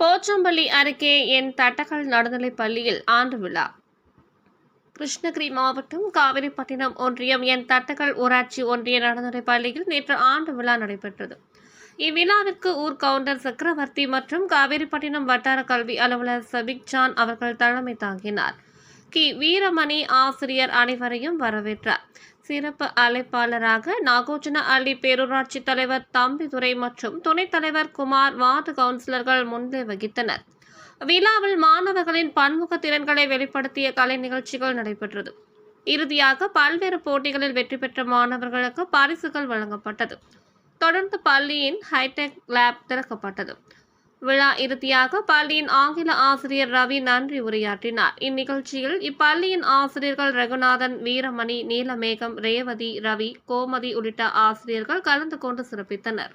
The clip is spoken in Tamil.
போச்சம்பள்ளி அருகே என் தட்டக்கல் நடுநிலைப் பள்ளியில் ஆண்டு விழா. கிருஷ்ணகிரி மாவட்டம் காவிரிப்பட்டினம் ஒன்றியம் என் தட்டக்கல் ஊராட்சி ஒன்றிய நடுநிலைப் பள்ளியில் நேற்று ஆண்டு விழா நடைபெற்றது. இவ்விழாவிற்கு ஊர் கவுண்டர் சக்கரவர்த்தி மற்றும் காவிரிப்பட்டினம் வட்டார கல்வி அலுவலர் சபிக் ஜான் அவர்கள் தலைமை தாங்கினார். கி வீரமணி ஆசிரியர் அனைவரையும் வரவேற்றார். சிறப்பு அழைப்பாளராக நாகோஜன அள்ளி பேரூராட்சி தலைவர் தம்பிதுரை மற்றும் துணைத் தலைவர் குமார் வார்டு கவுன்சிலர்கள் முன்னிலை வகித்தனர். விழாவில் மாணவர்களின் பன்முக திறன்களை வெளிப்படுத்திய கலை நிகழ்ச்சிகள் நடைபெற்றது. இறுதியாக பல்வேறு போட்டிகளில் வெற்றி பெற்ற மாணவர்களுக்கு பரிசுகள் வழங்கப்பட்டது. தொடர்ந்து பள்ளியின் ஹைடெக் லேப் திறக்கப்பட்டது. விழா இறுதியாக பள்ளியின் ஆங்கில ஆசிரியர் ரவி நன்றி உரையாற்றினார். இந்நிகழ்ச்சியில் இப்பள்ளியின் ஆசிரியர்கள் ரகுநாதன் வீரமணி நீலமேகம் ரேவதி ரவி கோமதி உள்ளிட்ட ஆசிரியர்கள் கலந்து கொண்டு சிறப்பித்தனர்.